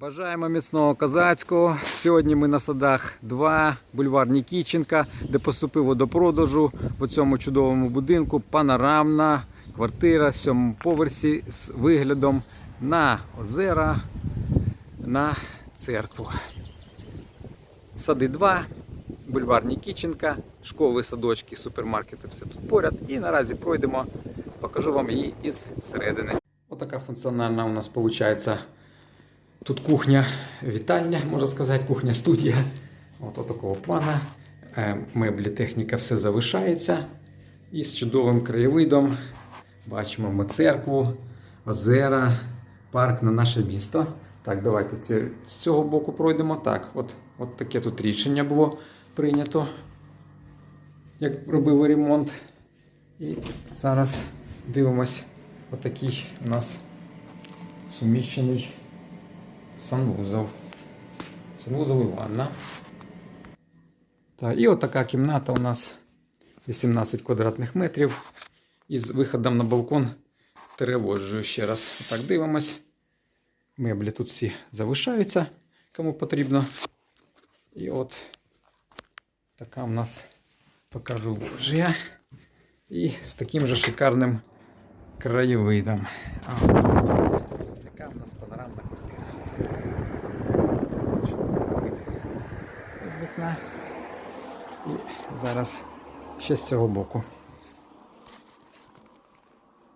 Бажаємо міцного козацького. Сьогодні ми на садах 2, бульвар Нікіченка, де поступив до продажу в цьому чудовому будинку панорамна квартира в сьомому поверсі з виглядом на озера, на церкву. Сади 2, бульвар Нікіченка, школи, садочки, супермаркети, все тут поряд. І наразі пройдемо, покажу вам її із середини. Отака функціональна у нас виходить Тут кухня, вітальня, можна сказати, кухня студія. От, такого плана. Е, Меблі, техніка, все залишається. І з чудовим краєвидом. Бачимо ми церкву, озера, парк на наше місто. Так, давайте це, з цього боку пройдемо. Так, от, от таке тут рішення було прийнято, як робили ремонт. І зараз дивимось, отакий у нас суміщений санвузол. Санвузол і ванна. Так, і от така кімната у нас 18 квадратних метрів. Із виходом на балкон переводжую ще раз. Так дивимось. Меблі тут всі залишаються, кому потрібно. І от така у нас покажу вже. І з таким же шикарним краєвидом. А, така у нас панорамна І зараз ще з цього боку.